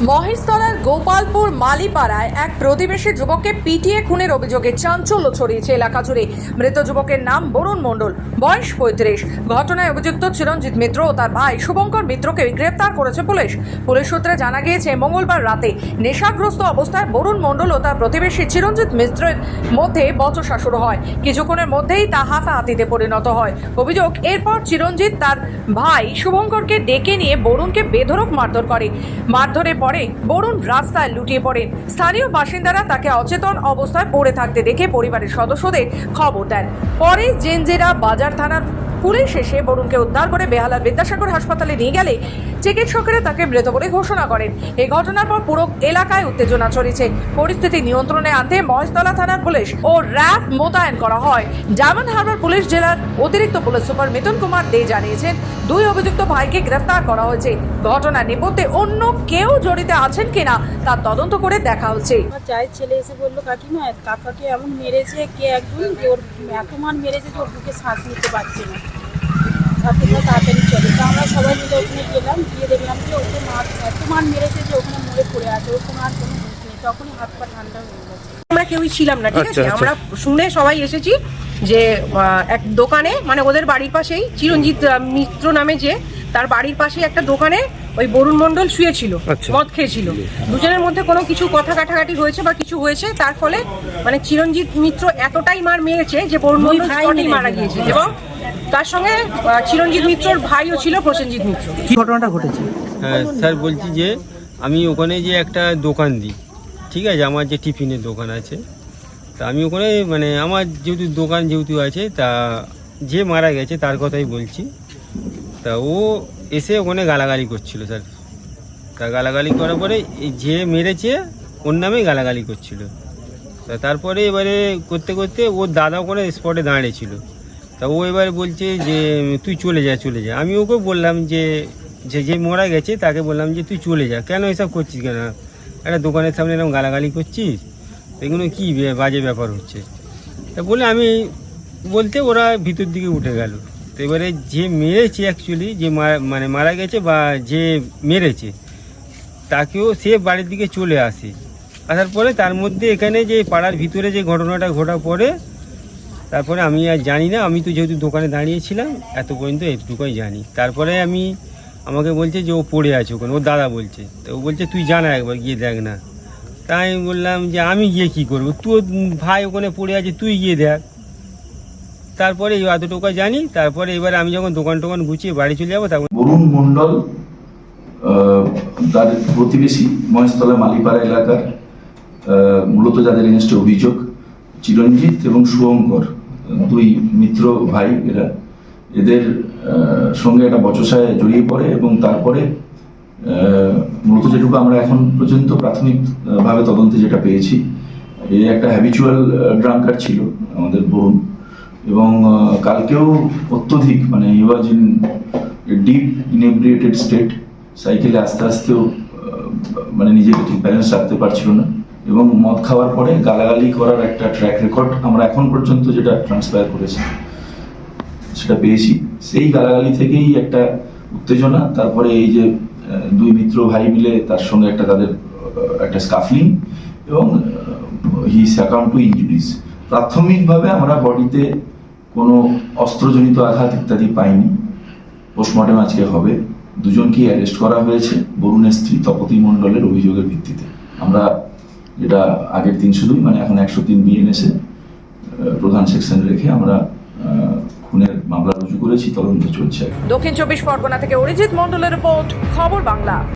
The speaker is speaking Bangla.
মহেশতলার গোপালপুর মালিপাড়ায় এক প্রতিবেশী যুবককে পিটিয়ে খুনের অভিযোগে চাঞ্চল্য ছড়িয়েছে এলাকা জুড়ে। মৃত যুবকের নাম বরুণ মণ্ডল, বয়স পঁয়ত্রিশ। ঘটনায় অভিযুক্ত চিরঞ্জিত মিত্র ও তার ভাই শুভঙ্কর মিত্রকে গ্রেপ্তার করেছে পুলিশ। পুলিশ সূত্রে জানা গিয়েছে, মঙ্গলবার রাতে নেশাগ্রস্ত অবস্থায় বরুণ মণ্ডল ও তার প্রতিবেশী চিরঞ্জিত মিত্রের মধ্যে বচসা শুরু হয়। কিছুক্ষণের মধ্যেই তা হাতাহাতিতে পরিণত হয়। অভিযোগ, এরপর চিরঞ্জিত তার ভাই শুভঙ্করকে ডেকে নিয়ে বরুণকে বেধড়ক মারধর করে। মারধরে পরে বরুণ রাস্তায় লুটিয়ে পড়েন। স্থানীয় বাসিন্দারা তাকে অচেতন অবস্থায় পড়ে থাকতে দেখে পরিবারের সদস্যদের খবর দেন। পরে জেনজেরা বাজার থানার পুলিশ এসে বরুণকে উদ্ধার করে বেহালার বিদ্যাসাগর হাসপাতালে নিয়ে গেলে চিকিৎসকেরা তাকে মৃত বলে ঘোষণা করেন। এই ঘটনার পর পুরো এলাকায় উত্তেজনা ছড়িয়েছে। পরিস্থিতি নিয়ন্ত্রণে আনতে মহেশতলা থানার পুলিশ ও র্যাব মোতায়েন করা হয়। ডায়মন্ড হারবার পুলিশ জেলার অতিরিক্ত পুলিশ সুপার মিথুন কুমার দে জানিয়েছেন দুই অভিযুক্ত ভাইকে গ্রেফতার করা হয়েছে। ঘটনা নেপথ্যে অন্য কেউ জড়িত আছেন কিনা তার তদন্ত করে দেখা হচ্ছে। আমার চায়ের ছেলে এসে বলল কাকিমা কাকাকে এমন মেরেছে কে একজন যে ওর এত মান মেরেছে যে ওর বুকে শ্বাস নিতে পারছে না। কাকিমা তাড়াতাড়ি চলে। তো আমরা সবাই মিলে ওখানে গেলাম গিয়ে দেখলাম যে ওকে মার এত মান মেরেছে যে ওখানে মরে পড়ে আছে ওর কোনো আর কোনো নেই। তখনই হাত পা ঠান্ডা হয়ে গেছে। আমরা কেউই ছিলাম না ঠিক আচ্ছা, আছে আচ্ছা। আমরা শুনে সবাই এসেছি। যে এক দোকানে মানে ওদের বাড়ির পাশেই চিরঞ্জিত মিত্র নামে যে তার বাড়ির পাশেই একটা দোকানে ওই বরুণ মণ্ডল শুয়েছিল আচ্ছা। মদ খেয়েছিল। দুজনের মধ্যে কোনো কিছু কথা কাটাকাটি হয়েছে বা কিছু হয়েছে তার ফলে মানে চিরঞ্জিত মিত্র এতটাই মার মেরেছে যে বরুণ মণ্ডল স্পটেই মারা গিয়েছে। এবং তার সঙ্গে চিরঞ্জিত মিত্রর ভাইও ছিল প্রসেনজিৎ মিত্র। কি ঘটনাটা ঘটেছে? হ্যাঁ স্যার বলছি যে আমি ওখানে যে একটা দোকান দিই ঠিক আছে আমার যে টিফিনের দোকান আছে তা আমি ওখানে মানে আমার যেহেতু দোকান যেহেতু আছে, তা যে মারা গেছে তার কথাই বলছি। তা ও এসে ওখানে গালাগালি করছিল স্যার। তা গালাগালি করার পরে যে মেরেছে, ওর নামেই গালাগালি করছিল। তা তারপরে এবারে করতে করতে ওর দাদা ওখানে স্পটে দাঁড়িয়েছিল। তা ও এবারে বলছে যে, তুই চলে যা চলে যা। আমি ওকে বললাম যে যে যে মরা গেছে তাকে বললাম যে, তুই চলে যা। কেন এসব করছিস কেন? একটা দোকানের সামনে এরকম গালাগালি করছিস? এগুলো কী বাজে ব্যাপার হচ্ছে? তা বলে আমি বলতে ওরা ভিতর দিকে উঠে গেল। তো এবারে যে মেরেছে অ্যাকচুয়ালি যে মানে মারা গেছে বা যে মেরেছে, তাকেও সে বাড়ির দিকে চলে আসে। আসার পরে তার মধ্যে এখানে যে পাড়ার ভিতরে যে ঘটনাটা ঘটা পড়ে, তারপরে আমি আর জানি না, আমি তো যেহেতু দোকানে দাঁড়িয়েছিলাম, এত পর্যন্ত এটুকুই জানি। তারপরে আমি, আমাকে বলছে যে ও পড়ে আছে ওখানে, ওর দাদা বলছে। তো ও বলছে, তুই জানা একবার, গিয়ে দেখ না। তাই আমি বললাম যে আমি গিয়ে কি করব? তোর ভাই ওখানে পড়ে আছে, তুই গিয়ে দেখ। তারপরে এই এতটুকু জানি, তারপরে এবার আমি যখন দোকান টোকান গুছিয়ে বাড়ি চলে যাব, তখন বরুণ মণ্ডল তার প্রতিবেশী, মহেশতলা মালিপাড়া এলাকার মূলত যাদের এগেনস্টে অভিযোগ, চিরঞ্জিত এবং শুভঙ্কর দুই মিত্র ভাই এরা। এদের সঙ্গে একটা বচসায় জড়িয়ে পড়ে এবং তারপরে মূলত যেটুকু আমরা এখন পর্যন্ত প্রাথমিকভাবে তদন্তে যেটা পেয়েছি, এ একটা হ্যাবিচুয়াল ড্রাঙ্কার ছিল আমাদের বরুণ এবং কালকেও অত্যধিক মানে was in deep inebriated state সাইকেলে আস্তে আস্তেও মানে নিজেকে ঠিক ব্যালেন্স রাখতে পারছিল না। এবং মদ খাওয়ার পরে গালাগালি করার একটা ট্র্যাক রেকর্ড আমরা এখন পর্যন্ত যেটা ট্রান্সফার করেছি, সেটা পেয়েছি। সেই গালাগালি থেকেই একটা উত্তেজনা, তারপরে এই যে দুই মিত্র ভাই মিলে তার সঙ্গে একটা তাদের একটা স্কাফলিং এবং হি অ্যাকাউন্ট টু ইঞ্জুরিজ প্রাথমিকভাবে আমরা বডিতে কোনো অস্ত্রজনিত আঘাত ইত্যাদি পাইনি। পোস্টমর্টেম আজকে হবে। দুজনকেই অ্যারেস্ট করা হয়েছে বরুণের স্ত্রী তপতি মণ্ডলের অভিযোগের ভিত্তিতে। আমরা যেটা আগের তিনশো দুই মানে এখন একশো তিন বিএনএসে প্রধান সেকশন রেখে আমরা খুনের মামলা রুজু করেছি, তদন্ত চলছে। দক্ষিণ চব্বিশ পরগনা থেকে অরিজিৎ মন্ডলের রিপোর্ট, খবর বাংলা।